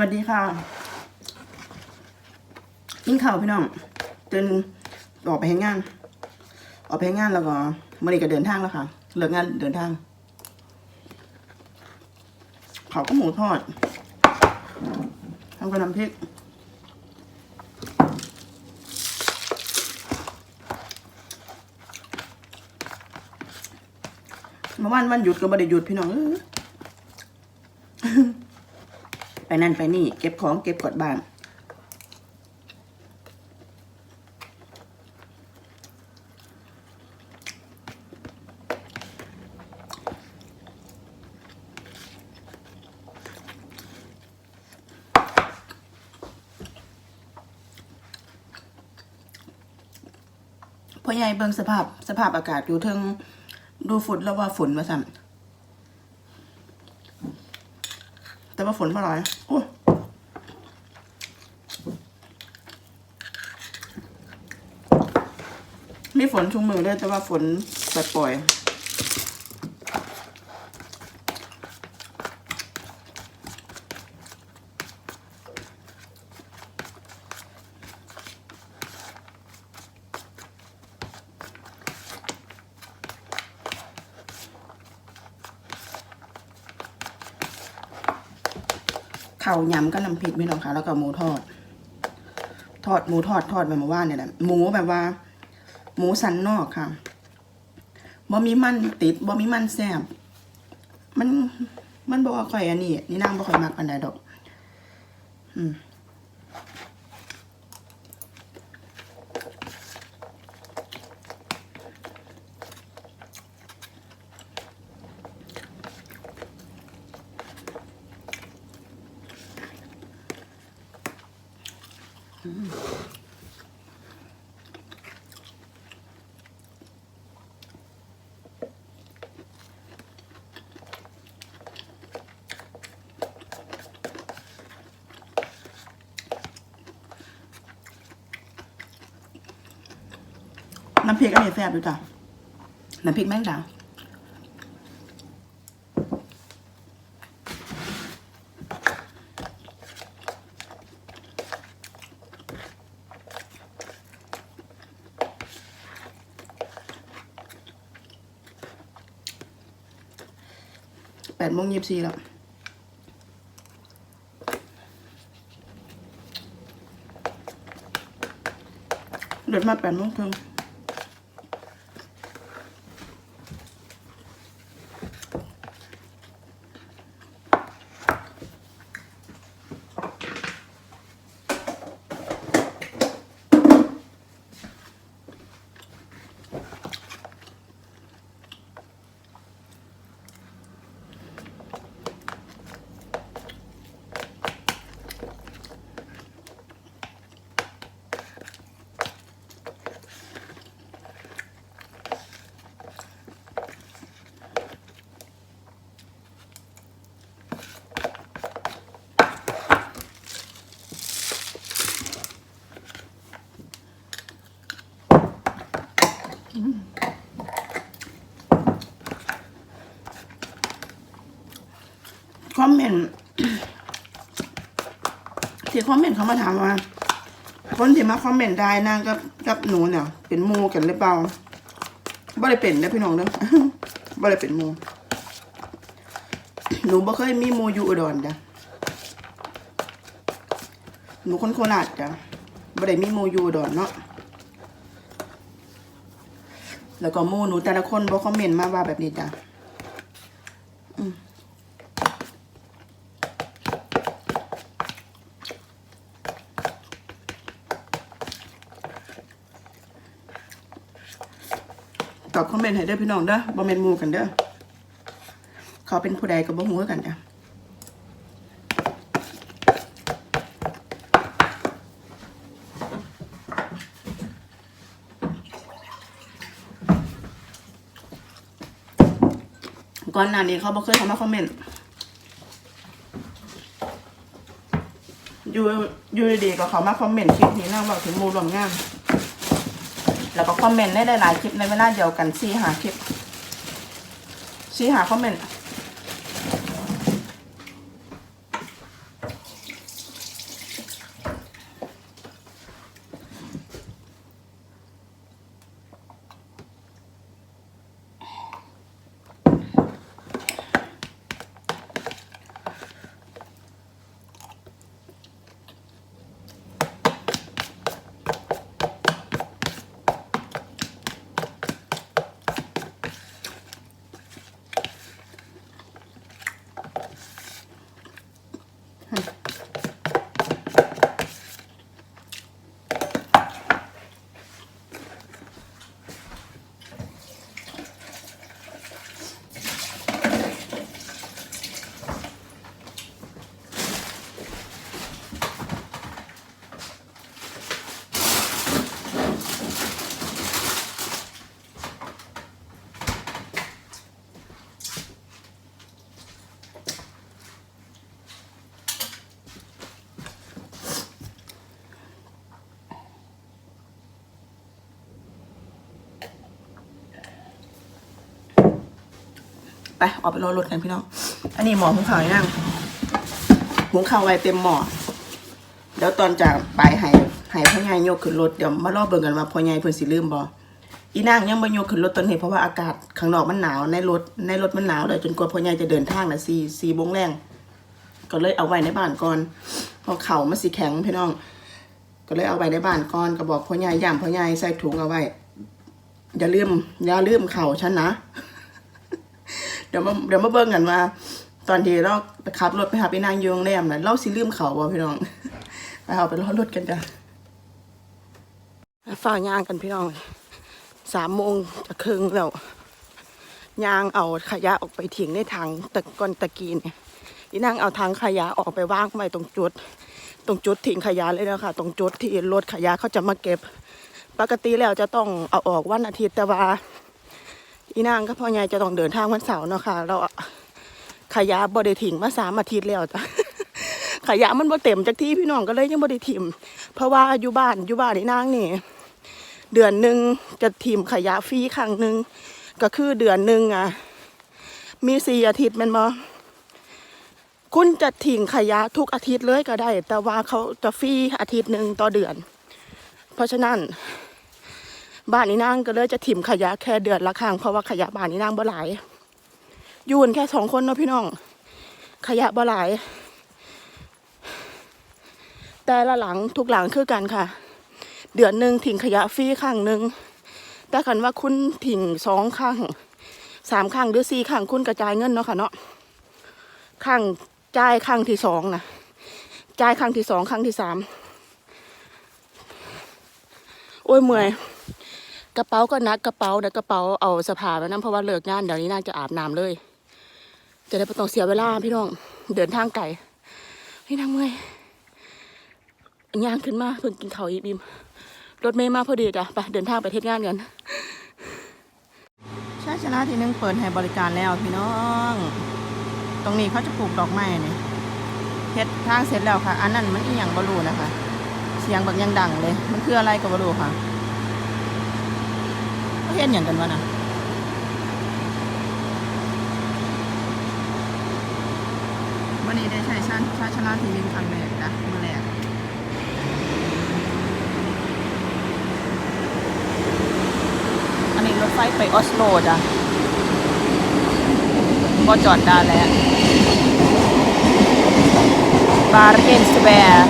วัสดีค่ะกินข้าวพี่น้องจนออกไปเห็นงาน ออกไปเห็นงานแล้วก็มื่อนี้ก็เดินทางแล้วค่ะ เลิกงานเดินทางเขาก็หมูทอดทำกับน้ำพริกเมื่อวานวันหยุดก็ไม่ได้หยุดพี่น้องเออ ไป นั่นไปนี่ เก็บของเก็บกดบ้านพ่อใหญ่เบิ่งสภาพสภาพอากาศอยู่เทิงดูฝนแล้วว่าฝนมาสั่นแต่ ว่าฝนมาลอยโอ้มีฝนชุงมือด้วยแต่ว่าฝนปล่อย ข้าวยำก็น้ำพริกพี่น้องค่ะ แล้วก็หมูทอด ทอดหมูทอดทอดแบบว่าเนี่ยแหละหมูแบบว่า หมูสันนอกค่ะบ่มีมันติดบ่มีมันแซ่บมันมันบ่ค่อยอันนี้นี่นางบ่ค่อยมักปานใดดอก อืม น้ำพริกอันนี้แซ่บดูจ้ะน้ำพริกแมงดา แปดโมงยี่สิบสี่แล้วเดือดมาแปดโมงครึ่ง เมนต์ที่คอมเมนต์เขามาถามว่า คนที่มาคอมเมนต์ได้นางกับกับหนูเนี่ย เป็นมูกันหรือเปล่าบ่ได้เป็นนะพี่น้องเด้อบ่ได้เป็นมูหนูบ่เคยมีมูอยู่อุดรจ้ะหนูคนโคราชจ้ะบ่ได้มีมูอยู่อุดรเนาะแล้วก็มูหนูแต่ละคนบ่คอมเมนต์มาว่าแบบนี้จ้ะอบคอมเมนต์ให้เด้อพี่น้องเด้อบ่แม่นหมูกันเด้อเขาเป็นผู้ใดก็บ่ฮู้คือกันจ้ะก่อนหน้านี้เขาบ่เคยเข้ามาคอมเมนต์อยู่อยู่ดีๆก็เขามาคอมเมนต์คลิปนี้นั่งบอกถึงมูรวมงาน แล้วก็คอมเมนต์ได้หลายๆคลิปในเวลาเดียวกันสี่หาคลิปสี่หาคอมเมนต์ ไปออกไปรอรถกันพี่น้อง อันนี้หมอหุงข้าวนั่งหุงข้าวไว้เต็มหมอเดี๋ยวตอนจากไปหายหายพ่อใหญ่โยกขึ้นรถเดี๋ยวมารอเบิ่งกันว่าพ่อใหญ่เพิ่นสิลืมบ่อีนางยังบ่โยกขึ้นรถตอนนี้เพราะว่าอากาศข้างนอกมันหนาวในรถในรถมันหนาวเลยจนกว่าพ่อใหญ่จะเดินทางน่ะ4 4โมงแรงก็เลยเอาไว้ในบ้านก่อนเพราเข่ามันสิแข็งพี่น้อง ก็เลยเอาไว้ในบ้านก่อนก็บอกพ่อใหญ่ย่ำพ่อใหญ่ใส่ถุงเอาไว้อย่าลืมอย่าลืมเข่าฉันนะ ดี๋ยวมาเดี๋ยวมาเบิ่งกันว่า ตอนที่เราขับรถไปหาพี่นางยงแรมน่ะเราสิลืมเขาบ่พี่น้องไปเอาไปรอรถกันจ้ะฝ่ายางกันพี่น้องสามโมงจะครึ่งแล้วยางเอาขยะออกไปทิ้งในถังตะกอนตะกีเนี่ยพี่นางเอาถังขยะออกไปวางไว้ตรงจุด ตรงจุดทิ้งขยะเลยนะคะตรงจุดที่รถขยะเขาจะมาเก็บ ปกติแล้วจะต้องเอาออกวันอาทิตย์แต่ว่า อีนางก็พ่อใหญ่จะต้องเดินทางวันเสาร์เนาะค่ะ เราขยะบ่ได้ถิ่งมาสามอาทิตย์แล้วจ้ะขยะมันบ่เต็มจากที่พี่น้องก็เลยยังบ่ได้ถิ่ม เพราะว่าอยู่บ้านอยู่บ้านอีนางนี่เดือนหนึ่งจะถิ่มขยะฟรีครั้งหนึ่งก็คือเดือนหนึ่งอะ มีสี่อาทิตย์มันบ่คุณจะถิ่งขยะทุกอาทิตย์เลยก็ได้ แต่ว่าเขาจะฟรีอาทิตย์หนึ่งต่อเดือน เพราะฉะนั้น บ้านนี้นางก็เลยจะถิ่มขยะแค่เดือนละครั้งเพราะว่าขยะบ้านนี้นางบ่หลายอยูนแค่สองคนเนาะพี่น้อง ขยะบ่หลาย แต่ละหลังทุกหลังคือกันค่ะ เดือนหนึ่งถิ่งขยะฟรีครั้งหนึ่งแต่คันว่าคุณถิ่งสองครั้งสามครั้งหรือสี่ครั้งคุณกระจายเงินเนาะค่ะเนาะครั้งจ่ายครั้งที่สองนะจ่ายครั้งที่สองครั้งที่สามโอ้ยเมื่อย กระเป๋าก็นักกระเป๋าเดี๋ยวกระเป๋าเอาสภาไปนั่นเพราะว่าเลิกงานเดี๋ยวนี้น่าจะอาบน้ำเลย จะได้ไม่ต้องเสียเวลาพี่น้องเดินทางไกลพี่นางเมยย่างขึ้นมาเพิ่งกินข้าวอีบิมรถเมย์มาพอดีจ้ะไปเดินทางไปเทศงานกันใช่ชนะที่นึงเปิดให้บริการแล้วพี่น้อง ตรงนี้เขาจะปลูกดอกไม้นี่เฮ็ดทางเสร็จแล้วค่ะ อันนั้นมันอีหยังบรูนะคะเสียงแบบยังดังเลย มันคืออะไรกับบรูค่ะ เขาเห็นอย่างกันวะนะวันนี้ได้ใช้ชาชาชนะทีนึงครั้งแรกนะเมื่อแรกอันนี้รถไฟไปออสโลจ้ะก็จอดได้แล้วบาร์เกนสแบร์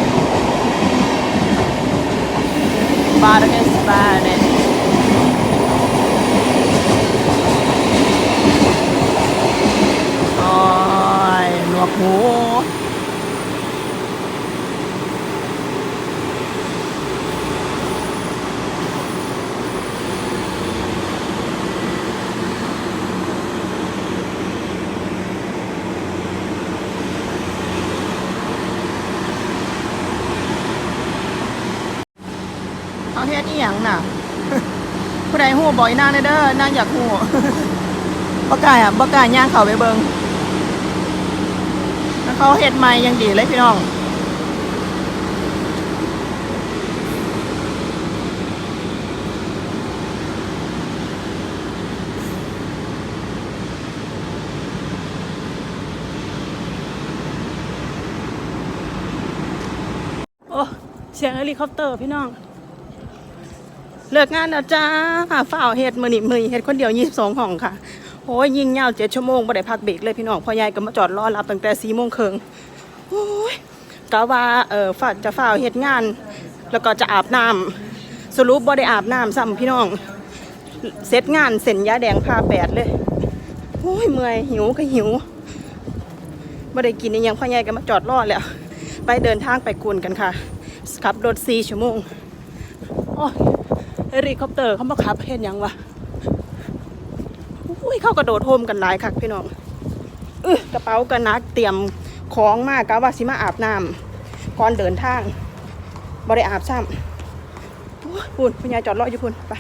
บาร์เกนสแบร์เนี่ย โอ้ ยหเขาเฮ็ดอีหยังน่ะ ผู้ใดหูบ่อยนางเด้อเด้อนางอยากหูบ่กล้าอะบ่กล้าย่างเขาไปเบิงแล้ว เขาเฮ็ดใหม่ยังดีเลยพี่น้องโอ้เสียงเฮลิคอปเตอร์พี่น้อง เลิกงานแล้วจ้าฝ้าวเฮ็ดมือนี่มือเฮ็ดคนเดียวยี่สิบสองห้องค่ะ โอ้ยยิงยาวเจ็ดชั่วโมงบ่ได้พักเบรกเลยพี่น้องพ่อใหญ่ก็มาจอดรอรับตั้งแต่สี่โมงครึ่งโอ้ยกะว่าเออฝาจะฝ้าวเฮ็ดงาน แล้วก็จะอาบน้ำสรุปบ่ได้อาบน้ำซ้ำพี่น้องเสร็จงานเส้นยาแดงพาแปดเลยโอ้ยเมื่อยหิวก็หิวบ่ได้กินยังพ่อใหญ่ก็มาจอดรอแล้ว ไปเดินทางไปกุนกันค่ะขับรถสี่ชั่วโมงโอ้ยเฮลิคอปเตอร์เขามาขับเห็นยังวะ อุ้ยเข้ากระโดดโฮมกันหลายคักพี่น้องเออกระเป๋ากันนักเตรียมของมากกะว่าสิมาอาบน้ำก่อนเดินทางบ่ได้อาบซ้ำพุ่นคุณยายจอดรออยู่พุ่นไป